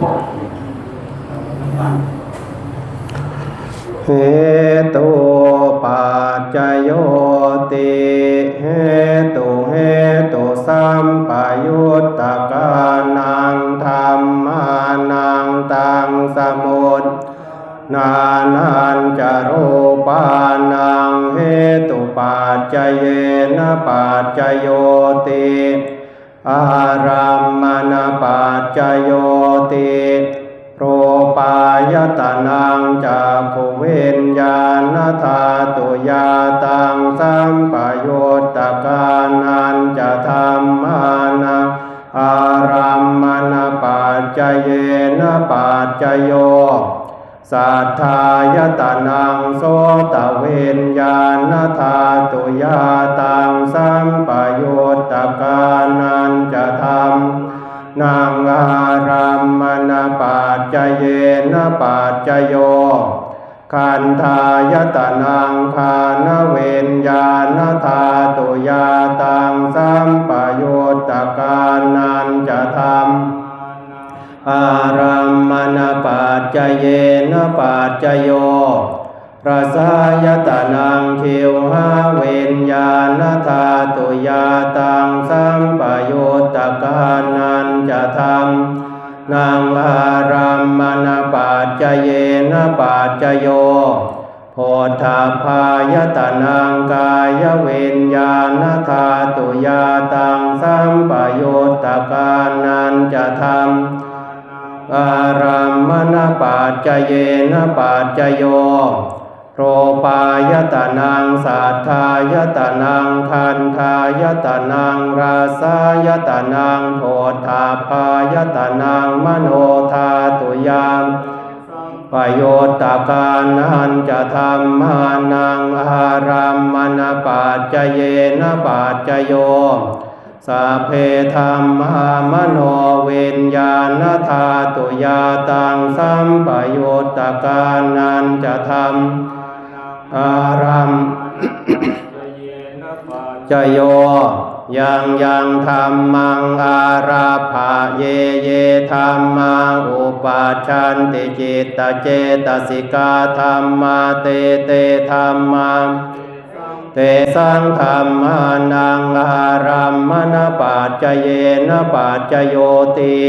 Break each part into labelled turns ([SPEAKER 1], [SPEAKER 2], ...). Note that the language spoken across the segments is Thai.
[SPEAKER 1] เหตุปัจจโยติเหตุเหตุสัมปยุตตะกานังธรรมานังตังสมุตนานันจะรูปานังเหตุปัจจเยนะปัจจโยติอารัมมณปัจจโย ปัจจโยสัทธายตานังโสตเวนญาณธาตุยาตังสัมปโยตตกานันจะธรรมนางอารัมมณปัจจเยนะปัจจโยคันธายตนังคานเวนญาณธาตุยาตังสัมปโยตตกานันจะธรรม อารัมมณปัจจเยนะปัจจโยพระสายตนังคิวหาเวนญาณธาตุยาตังสัมปโยตกานันจะธรรมนางอารัมมณปัจจเยนะปัจจโยโพธาพายตนังกายเวนญาณธาตุยาตังสัมปโยตกานันจะธรรม อารัมมณปัจจเยนะปัจจโยโรปายตนังสัทธายตนังคันธายตนังราสายตนังโพธาพายตนังมโนธาตุยามประโยตตากานันจะธรรมานังอารัมมณปัจจเยนะปัจจโย สัพเพธรรมามโนเวนญาณธาตุยาตังสัมปโยตตะการนันจะธรรมอารัมจโยยังยังธรรมังอาราภาเยเยธรรมังอุปาชันติจิตตเจตสิกาธรรมาเตเตธรรมัง เตสังธรรมานังอารัมมณปัจจเยนปัจจโยติ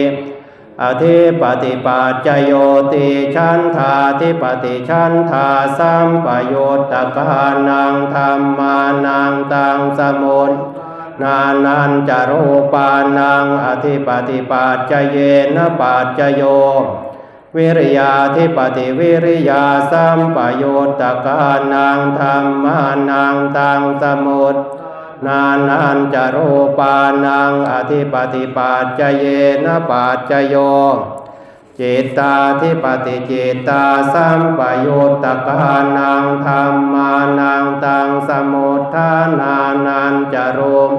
[SPEAKER 1] อธิปติปัจจโยติชันธาธิปติชันธาสัมปโยตตะกานังธรรมานังตังสมุนนานันจารูปานังอธิปติปัจจเยนปัจจโย วิริยาธิปติวิริยาสัมปโยตตกานังธรรมานังตังสมุตนานันจารูปานังอธิปติปัจจเยนะปัจจโยจิตตาธิปติจิตตาสัมปโยตตกานังธรรมานังตังสมุทธานานันจารุม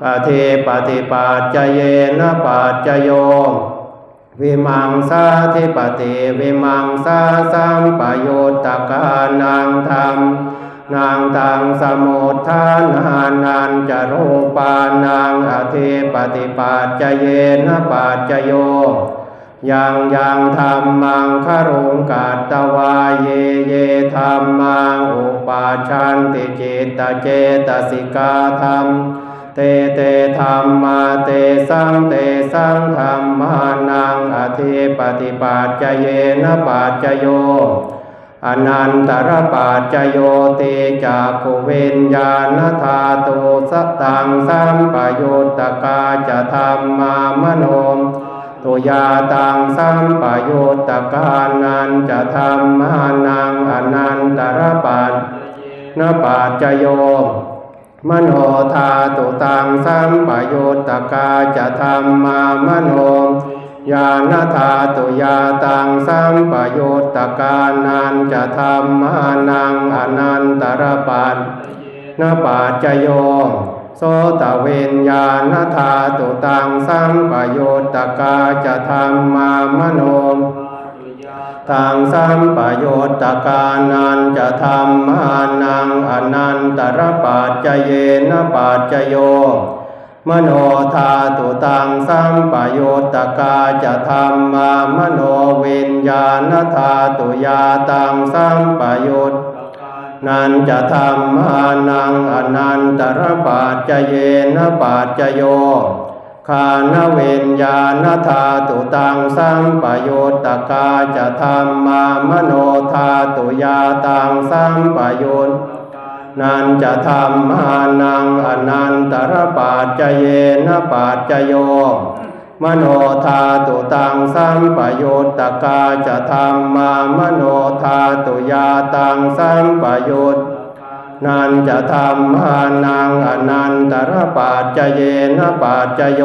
[SPEAKER 1] ปฏิปฏิปัจจเยนะปัจจโย วิมังสาธิปติวิมังสาสัมปโยุตตกานังธรรมนางตังสมุทฐานานันจารูปานังอธิปฏิปัจจเยนปัจจโยยังยังธรรมังครุงกัตตวาเยเยธรรมังอุปาชันติจิตตเจตสิกาธรรม เตเตธรรมาเตสังเตสังธรรมานังอธิปฏิปัจจเยนะปัจจโยอนันตรปัจจโยติจากขเวนญาณธาตุสตังสัมปยุตตะกาจะธรรมามโนมตุยาตังสัมปยุตตะกานันจะธรรมานังอนันตรปัจนปัจจโย มโนธาตุตังสัมปโยตตกาจะธรรมามโนญาณธาตุยาตังสัมปโยตตกานันจะธรรมานังอนันตรปันนปัจจโยโสตเวนญาณธาตุตังสัมปโยตตกาจะธรรมามโน ตังสัมปโยตตการนันจะธรรมานังอนันตรปัจจเยนปัจจโย มโนธาตุตังสัมปโยุตตกาจะธรรมามโนวิญญาณธาตุยาตังสัมปโยุตนันจะธรรมานังอนันตรปาจเยนะปาจโย คานเวนญาณธาตุตังสัมปโยุตตกาจะธรรมามโนธาตุยาตังสัมปโยุตนันจะธรรมานังอนันตรปาจเยนปาจโย มโนธาตุตังสัมปโยุตตกาจะธรรมามโนธาตุยาตังสัมปโยุต นันจะธรรมานังอนันตรปาจเยนะปาจโย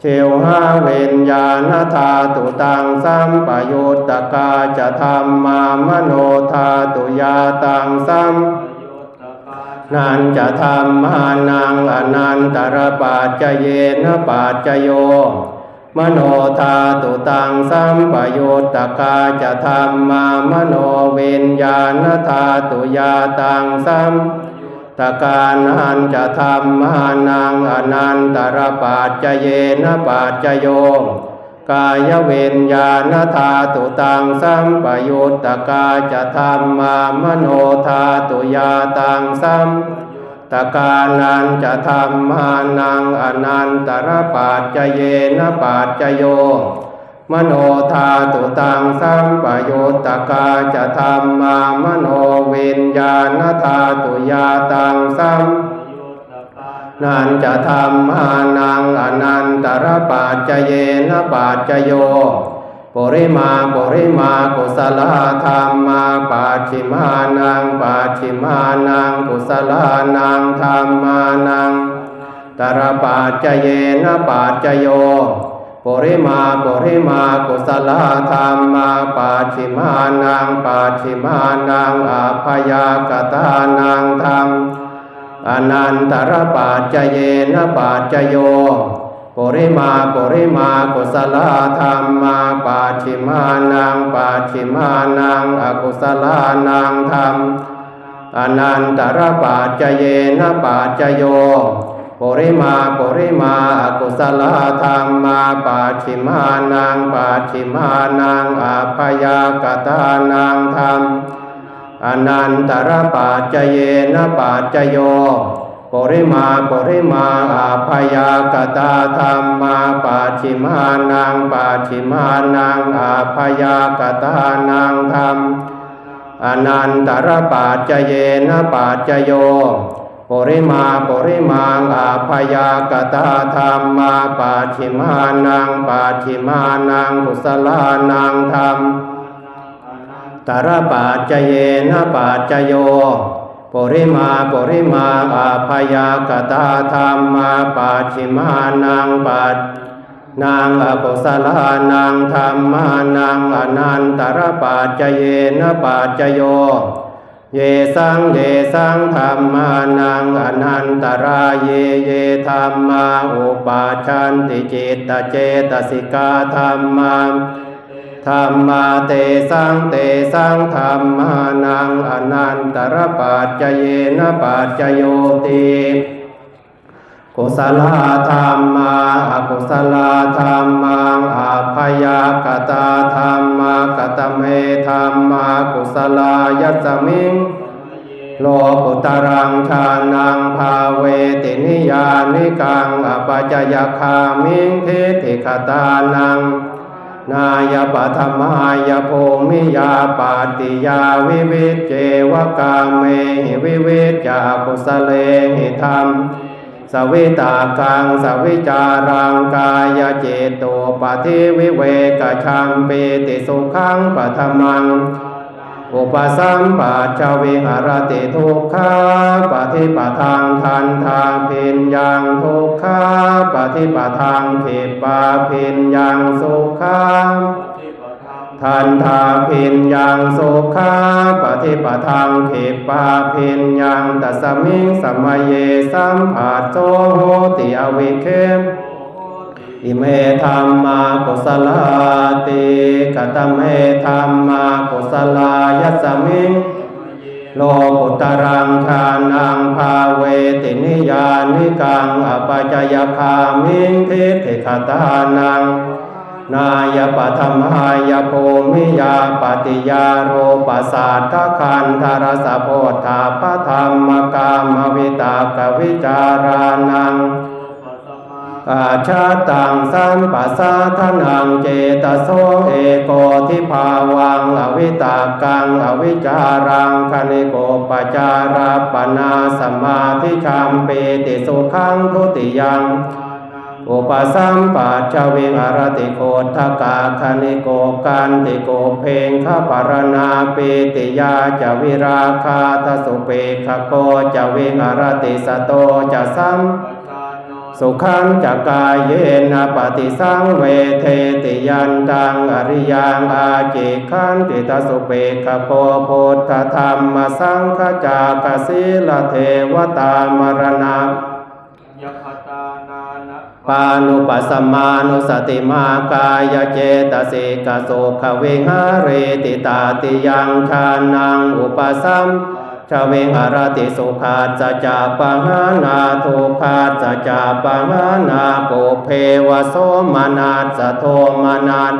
[SPEAKER 1] เชวหาเวนญาณธาตุตังสัมปยุตตกาจะธรรมามโนธาตุยาตังสัมนันจะธรรมานังอนันตรปาจเยนะปาจโย มโนธาตุตังสัมปโยตตกาจะธรรมามโนเวิญญาณธาตุยาตังสัมตกานันจะธรรมานังอนันตรปาจเยนปาจโยกายเวิญญาณธาตุตังสัมปยุตตกาจะธรรมามโนธาตุยาตังสัม ตกานันจะธรรมานังอนันตรปาจเยนปาจโย มโนธาตุตังสัมปโยตกาจะธรรมามโนเวิญญาณธาตุยาตังสัมนันจะธรรมานังอนันตรปาจเยนปาจโย ปริมาปริมากุศลธรรมาปาชิมานังปาชิมานังกุศลานังธรรมานังตรปาจเยนะปาจโยปริมาปริมากุศลธรรมาปาชิมานังปาชิมานังอาภยากตานังธรรมอนันตรปาจเยนะปาจโย ปริมาปริมากุศลธรรมาปาชิมานังปาชิมานังอกุศลานังธรรมอนันตรปาจเยนะปาจโยปริมาปริมาอกุศลธรรมาปาชิมานังปาชิมานังอาภยากตานังธรรมอนันตรปาจเยนะปาจโย ริมาปริมาอาภยากตาธรรมาปาชิมานังปาชิมานังอาภยากตานังธรรมอนันตรปาจเยนะปาจโยปริมาปริมาอาภยากตาธรรมาปาชิมานังปาชิมานังกุศลานังธรรมตรปาจเยนะปาจโย ริมาปริมาอาภยากตาธรรมาปาชิมานังปานางอกุศลานังธรรมานังอนันตรปาจเยนปาจโย เยสังเยสังธรรมานังอนันตราเยเยธรรมาอุปาชันติจิตตเจตสิกาธรรมา ธรรมาเตสังเตสังธรรมานังอนันตรปาจเยนปาจโยติกุศลธรรมาอกุศลธรรมังอาภยากตาธรรมากตเมธรรมากุศลายัสมิงโลกุตรังชานังภาเวตินิยานิกังอปจยคามิงเทติคตานัง นายปัธมายภูมิยาปาติยาวิวิจเจวกาเมหิวิวิจากุสเลหิธรรมสวิตากังสวิจารังกายเจโตปฏิวิเวกชังเปติสุขังปัทมัง อุปสัมปัจจวิหารติทุกขาปฏิปทางทันทางพินยังทุกขาปฏิปทางขิปาเพินยังสุขังทันทาพินยังสุขาปฏิปทางขิปาพินยังตัสมิงสมัยเยสัมผัสโสโหติอวิเคม อิเมธรรมากุศลาติกตเมธรรมากุศลายัสมิงโลกุตรังชานังภาเวตินิยานิกังอปัจยคามิงทิฏฐิคตานัง นายปธรรมายภูมิยาปฏิยาโรปสาทคันธารสะโพธาพธรรมกามวิตากวิจารานัง อาชาตังสัมปัสสะทนังเจตโสเอโกทิภาวังอวิตากังอวิจารังคณิโกปจาราปนาสมาธิชัมเปติสุขังทุติยังอุปสัมปัชเวงอรติโกทกาคณิโกกันติโกเพงขปารณาเปติยาจวิราคาทสุเปขโกจเวงอรติสโตจะสัม สุขังจักกายเยนะปฏิสังเวเทติยันตังอริยังอาจิขันติตสุเปกโกพุทธธรรมสังฆจากสิลเทวตามรณะ
[SPEAKER 2] ยคตานานะ
[SPEAKER 1] ปานุปัสสมานุสติมากายเจตสิกสุขวิหาเรติตาติยังชานังอุปสัม ชเวงอารติสุขาจจาปังานาทุขาจจาปังานาปุเพวโสมนาสโทมนาต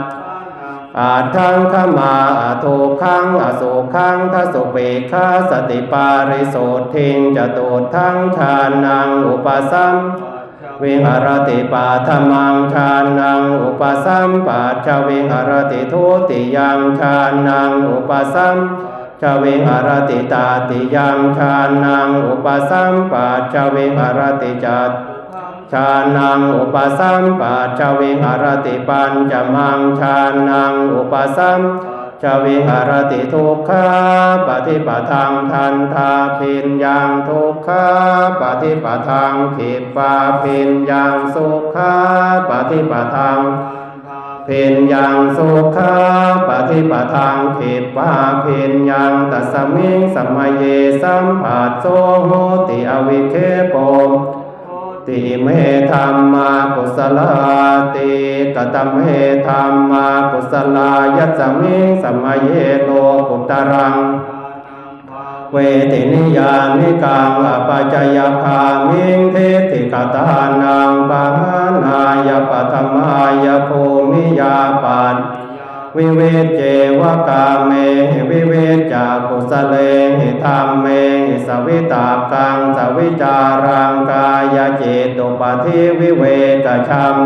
[SPEAKER 1] อาทังขมาอาทุขังอสุขังทัสุเปคาสติปาริโสทิงจตุทังชานังอุปสัมวิหารติปาธมังชานังอุปสัมปัชวิหารติทุติยังชานังอุปสัม ชวิหารติตาติยังชานังอุปสัมปัชชวิหารติจัตชานังอุปสัมปัชชวิหารติปัญจมังชานังอุปสัมชวิหารติทุกขาปฏิปทังทันทาพินยังทุกขาปฏิปทังขิปาพินยังสุขาปฏิปทัง พินยังสุขาปฏิปทังขิปาพินยังตัสมิงสัมมาเยสัมผัสโสโหติอวิเคปมติเมธรรมากุศลาติกตัมเมธรรมากุศลายัสมิงสัมมาเยโลกุตรังเวตินิยานิกังอปัจจยคามิงเทติกตานังปะหานายปัตมายภู ยาปัตวิเวเจวกาเมหิวิเวจากุสเลหิธรรมเมหิสวิตากังสวิจารังกายเจตุปฏิวิเวกชัม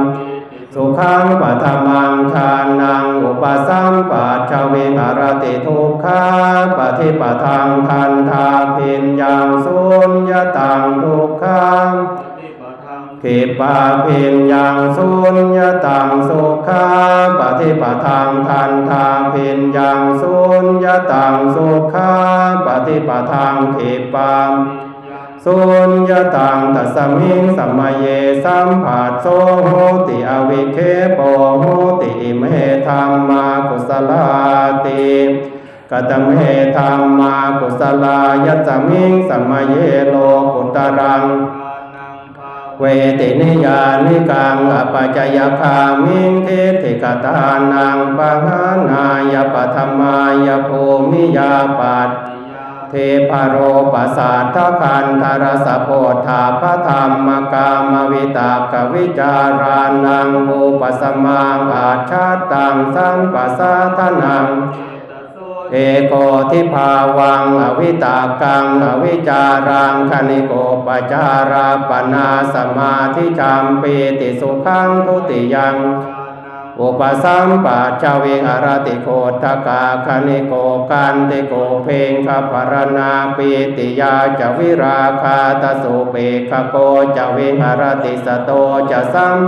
[SPEAKER 1] สุขังปัทมังทานังอุปสัมปัชวิหารติทุกขาปฏิปทังทันทาพินยังสุญญตังทุกขัง ขิปาพินยังสุญญตังสุขาปฏิปทังทันทาพินยังสุญญตังสุขาปฏิปทังขิปาสุญญตังตัสสมิงสัมมาเยสัมผัสโสโหติอวิเคปโหติอิเมธรรมากุศลาติกตมเมธรรมากุศลายัสสมิงสัมมาเยโลกุตรัง
[SPEAKER 2] ทานัง
[SPEAKER 1] เวตินิยานิกังอปัจจยคามิงเทติกตานังปะหานายปัทมายภูมิยาปัตเทพโรปสาทคันธารสะโพธาพระธรรมกามวิตากวิจารานังอุปสมังอาชาตังสัมปัสสะทนัง เอโกทิภาวังอวิตากังอวิจารังคณิโกปจาราปนาสมาธิจามปีติสุขังทุติยัง
[SPEAKER 2] ทานัง
[SPEAKER 1] อุปสัมปัชชวิหารติโคทกาคณิโกกันติโกเพงคปารณาปีติยาจวิราคาตสุเปขโกจวิหารติสโตจะสัม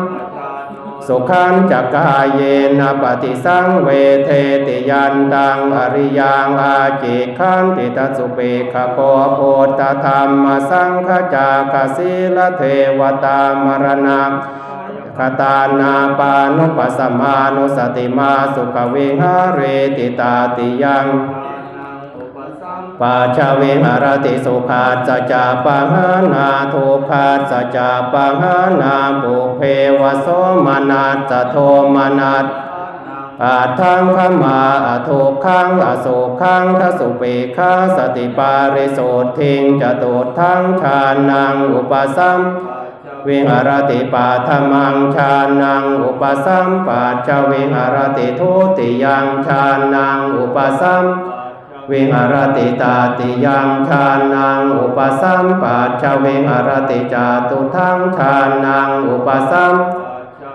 [SPEAKER 1] สุขันจักกายเยนะปฏิสังเวเทติยันตังอริยังอาจิขันติตสุเปขโกโพธธรรมสังฆจากสิลเทวตามรณะคตานาปานุปัสสมานุสติมาสุขวิหาเรติตาติยัง
[SPEAKER 2] ปั
[SPEAKER 1] จจวิหารติสุขาสัจจาปังหานาทุขาสัจจาปังหานาปุเพวโสมนัสสโทมนัส
[SPEAKER 2] ทานัง
[SPEAKER 1] อาทังขมาอาโทขังอโศขังทสุเปคาสติปาริโสทิงจตุทังชานังอุปสัมวิหารติปาธมังชานังอุปสัมปัจจวิหารติทุติยังชานังอุปสัม วิหารติตาติยังชานังอุปสัมปัจวิหารติจาตุทังชานังอุปสัม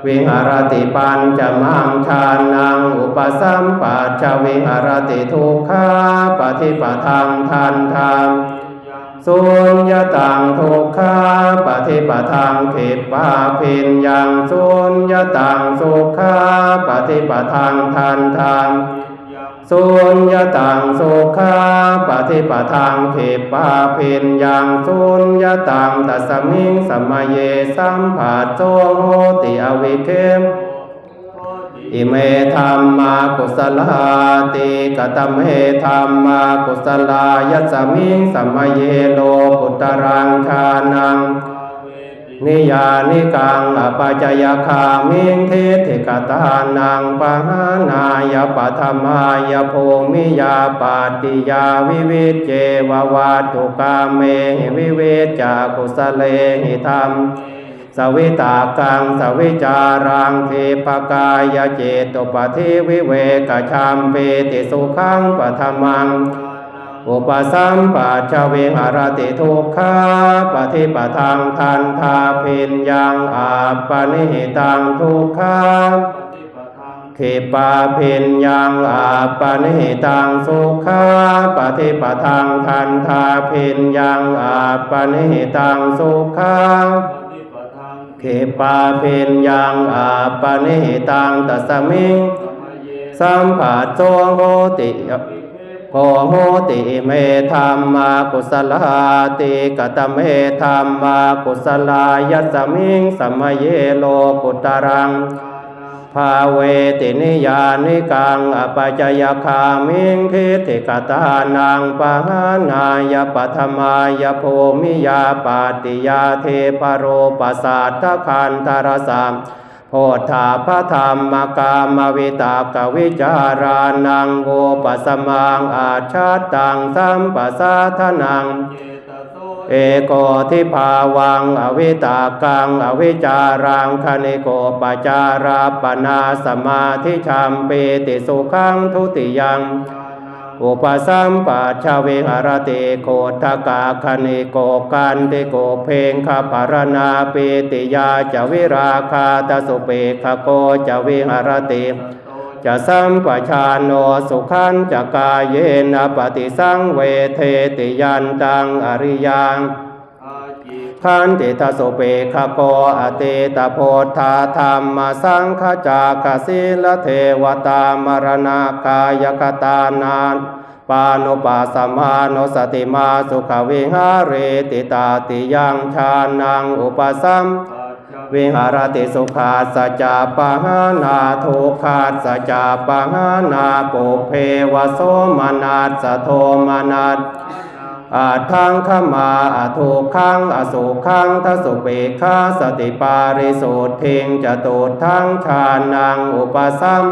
[SPEAKER 1] วิหารติปัญจมังชานังอุปสัมปัจวิหารติทุกขาปฏิปทังทันทางสุญญตังทุกขาปฏิปทังขิปาพินยังสุญญตังสุขาปฏิปทังทันทาง สุญญตังสุขาปฏิปทังขิปาพินยังสุญญตังตัสมิงสัมมาเยสัมผัสโจโหติอวิเคมอิเมธัมมากุสลาติกตัมเมธัมมากุสลายัสมิงสัมมเยโลกุตรังชานัง นิยานิกังอปัจจยคามิงเทธิกตานังปหานายปัทมายภูมิยาปาติยาวิวิจเจววาตุกาเมหิวิเวจากุสเลหิธรรมสวิตากังสวิจารังเทปกายเจตุปฏิวิเวกชัมเปติสุขังปทมัง อุปสัมปัจจวิหารติทุกขาปฏิปทังทันทาเพนยังอาปนิตังทุกขาขิปาเพนยังอาปนิตังสุขาปฏิปทังทันทาเพนยังอาปนิตังสุขาเขปาเพนยังอาปนิตังตัสสมิงสัมผัสโจโหติ โพโหติเมธรรมากุสลาติกตเมธรรมากุสลายัสมิงสัมมเยโลกุตรังภาเวตินิยานิกังอปัจจยคามิงทิติกตานังปหานายปัทมายภูมิยาปาติยาเทปโรปสัตตคันตรสาม โพธาพระธรรมกามวิตากวิจารานังโวปัสมังอาชาตังสัมปัสสาทนัง เอโกทิภาวังอวิตากังอวิจารังคณิโกปจาราปนาสมาธิชัมเปติสุขังทุติยัง อุปสัมปัชาเวหรติโคทกาคณิโกกันติโกเพงคปารณาปิติยาจวิราคาตสุเปขโกจวิหรติจะสัมปชานโนสุขันจะกายเยนะปฏิสังเวเทติยันตังอริยัง ขันติทสสุเปขโกอเตตโพธาธรรมสังขจากสิลเทวตามรณากายคตานานปานุปัสสมานุสติมาสุขวิหาเรติตาติยังชานังอุปสัมวิหารติสุขาสจาปหานาทุขาสจาปหานาปุเพวโสมนัสสโทมนัส อาทังขมาอาทุกขังอสุขังทสุเปคาสติปาริสุทธิงจตุทังชานังอุปสัม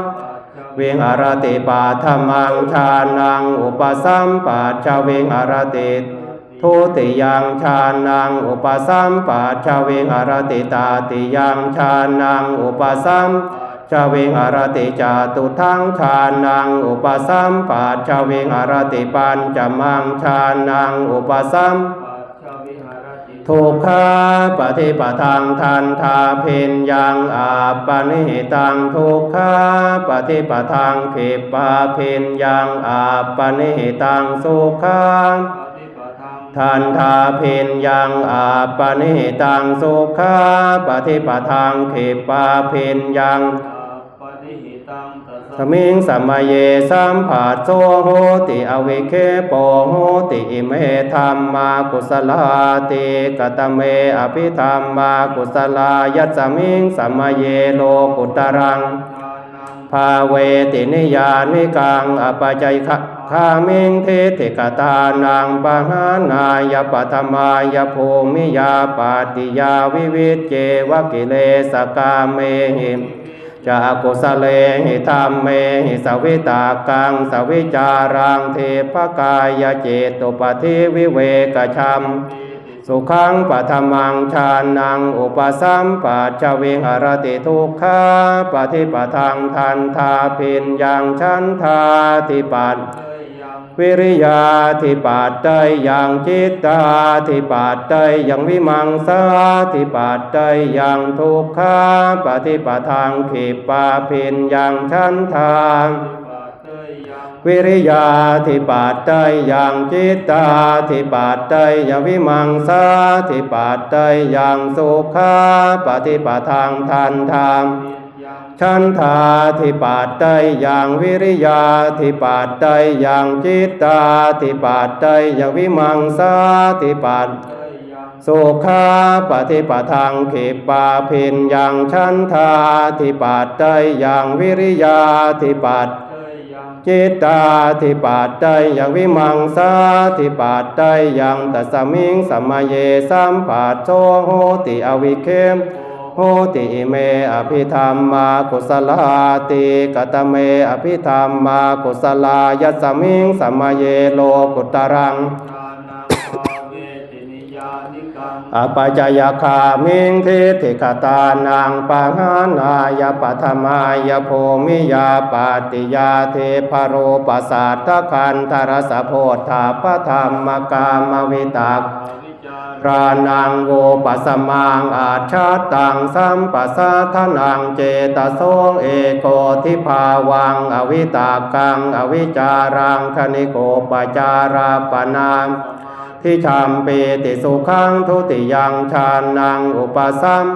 [SPEAKER 1] เวิหารติปาธรรมังชานังอุปสัมปัจจวิหารติทุติยังชานังอุปสัมปัจจวิหารติตาติยังชานังอุปสัม จวิหารติจาตุทังชานังอุปสัมปัจจวิหารติปัญจมังชานังอุปสัมทุกขาปฏิปทังทันทาเพนยังอาปนิตังทุกขาปฏิปทังเขิปาเพนยังอาปนิตังสุขังทันทาเพนยังอาปนิตังสุขาปฏิปทังเขิปาเพนยัง สมิงสัมมาเยสัมผัสโสโหติอวิเคโปโหติอิเมธัมมากุสลาติกตเมอภิธรรมมากุสลายัสมิงสัมมาเยโลกุตรังภาเวตินิยานิกังอปัจจัยคะคามิงเทติกตานังปหานายปัทมายภูมิยาปาติยาวิวิจเจวกิเลสกาเมหิ จากุสเลหิธรรมเมหิสวิตากังสวิจารังเทพกายเจตุปฏิวิเวกชัมสุขังปัทมังชานังอุปสัมปัจจวิหารติทุกขาปฏิปทังทันทาพินยังชันทาติปัต วิริยาทิปาตเตยยังจิตตาทิปาตเตยยังวิมังสาทิปาตเตยยังทุกขาปฏิปทางขีปาพินอยังชันทางวิริยาทิปาตเตยยังจิตตาทิปาตเตยยังวิมังสาทิปาตเตยยังสุขาปฏิปทางทันธรรม
[SPEAKER 2] ยัง
[SPEAKER 1] ชันทาทิปาตเตยยังวิริยาทิปาตเตยยังจิตตาทิปาตเตยยังวิมังสาทิปาต
[SPEAKER 2] ตยยัง
[SPEAKER 1] สุขาปฏิปทังขิปาพินยังชันทาทิปาตเตยยังวิริยาทิปาต
[SPEAKER 2] ตยยัง
[SPEAKER 1] จิตตาทิปาตเตยยังวิมังสาทิปาตเตยยังตัสสมิงสัมมาเยสัมปัสโชโหติอวิเคม โหติเมอภิธรรมมากุศลาติกตเมอภิธรรมมากุศลายัสมิงสัมมาเยโลกุตรัง
[SPEAKER 2] ญาณังภาเวตินิยานิกัง
[SPEAKER 1] อปัจจยคามิงทิฏฐิกตานังปังหานายปัทมายโพมิยาปาติยาเทพโรปสัตถคันธรสโพธาปธรรมกามวิตัก
[SPEAKER 2] วิจา ร
[SPEAKER 1] รานังโวปัสมังอาชาตังสัมปัสสะทนังเจตโสเอโกทิภาวัง อวิตากัง อวิจารังคณิโกปจาราปนามทิชัมปีติสุขังทุติยังชานังอุปสัม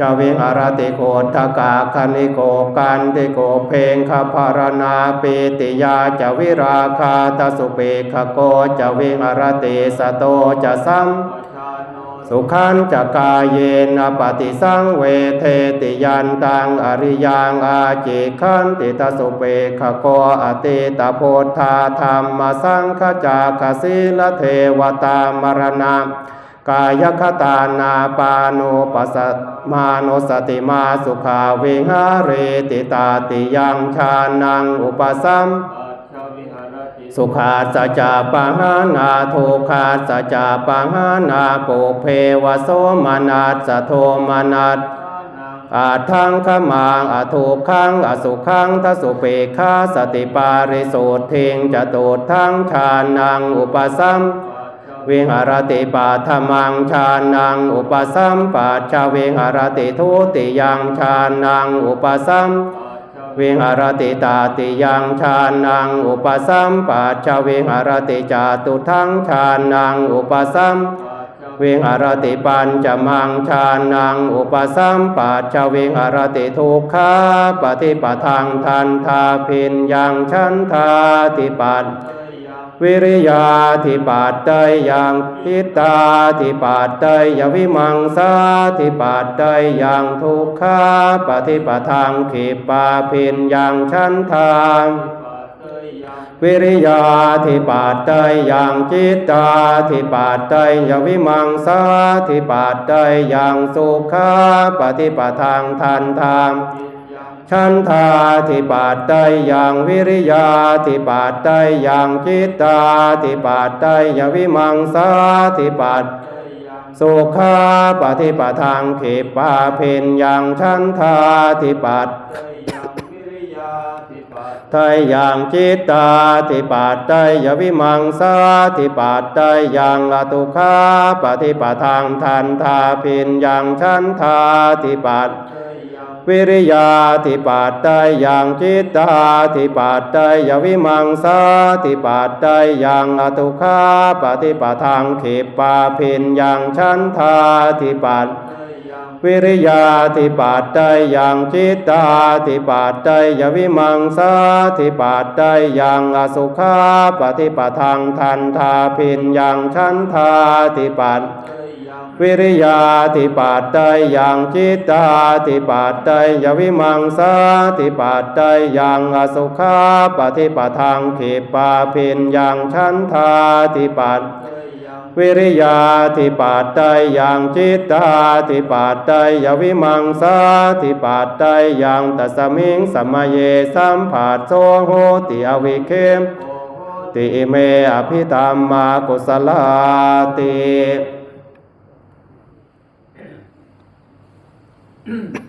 [SPEAKER 1] จวิหารติโกทกาคณิโกกันติโกเพงคภารนาปีติยาจวิราคาตสุเปขโกจวิหารติสโตจะสัม
[SPEAKER 2] ปัจจาโน
[SPEAKER 1] สุขันจะกายเยนปฏิสังเวเทติยันตังอริยังอาจิขันติตสุเปขโกอติตโพธาธรรมสังขจาคสิลเทวตามรณากายคตานาปาโนปัสมาโนสติมาสุขาวิหาเรติตาติยังชานังอุปสัม
[SPEAKER 2] ป
[SPEAKER 1] สุขาสัจาปังานาทุขาสัจาปังานาปุเพวโสมนัสสะโทมนัส
[SPEAKER 2] ญาณัง
[SPEAKER 1] อาทังขมังอาทุกขังอสุขังทัสุเปคาสติปาริสุทธิงจตุทังชานังอุปสัม
[SPEAKER 2] ปัจจ
[SPEAKER 1] วิหารติปาธมังชานังอุปสัมปัจจวิหารติทุติยังชานังอุปสัม
[SPEAKER 2] ปัจจ
[SPEAKER 1] วิหารติตาติยังชานังอุปสัมปัจจวิหารติจาตุทังชานังอุปสัม
[SPEAKER 2] ปัจจ
[SPEAKER 1] วิหารติปัญจมังชานังอุปสัมปัจจวิหารติทุกขาปฏิปทังทันทาพินยังชันทาติปัต วิริยาทิปาตตยยังทิตาทิปาตตยยวิมังสาทิปาตตยยังทุกขาปฏิปทังขีปาพินยังชันทา
[SPEAKER 2] ปัจเตยยัง
[SPEAKER 1] วิริยาทิปาตตยยังจิตตาทิปาตตยยวิมังสาทิปาตตยยังสุขาปฏิปทังทันธรรม
[SPEAKER 2] จิ ตยั
[SPEAKER 1] นทาทิปาตเตยยังวิริยาทิปาตเตยยังจิตตาทิปาตเตยยวิมังสาทิปาต
[SPEAKER 2] เตยยัง
[SPEAKER 1] สุขาปฏิปทังขิปาเพนยังชันทาทิปัต
[SPEAKER 2] เตยยังวิริยาติปัจ
[SPEAKER 1] ไตยังจิตตาทิปัตไตยวิมังสาทิปัตไตยังอตุคาปฏิปทังทันทาเพินยังชันทาทิปัต วิริยาทิปัตไตยังจิตตาทิปัตไตยวิมังสาทิปัตไตยังอตุคาปฏิปทังขิปาพินอยังชันทาทิปัต
[SPEAKER 2] เตยยัง
[SPEAKER 1] วิริยาทิปาตเตยยังจิตตาทิปาตเตยยวิมังสาทิปาตเตยยังอสุขาปฏิปทังทันทาพินอยังชันทาทิปัต
[SPEAKER 2] เตยยัง
[SPEAKER 1] วิริยาทิปาตเตยยังจิตตาทิปาตเตยยวิมังสาทิปาตเตยยังอสุขาปฏิปทังขิปาพินอยังชันทาทิปัตวิริยาธิปัตไตยังจิตตาธิปัตไตยวิมังสาธิปัตไตยังตัสมิงสัมมาเยสัมผัสโสโหติอวิเคมติเมอภิธรรมากุสลาติ mm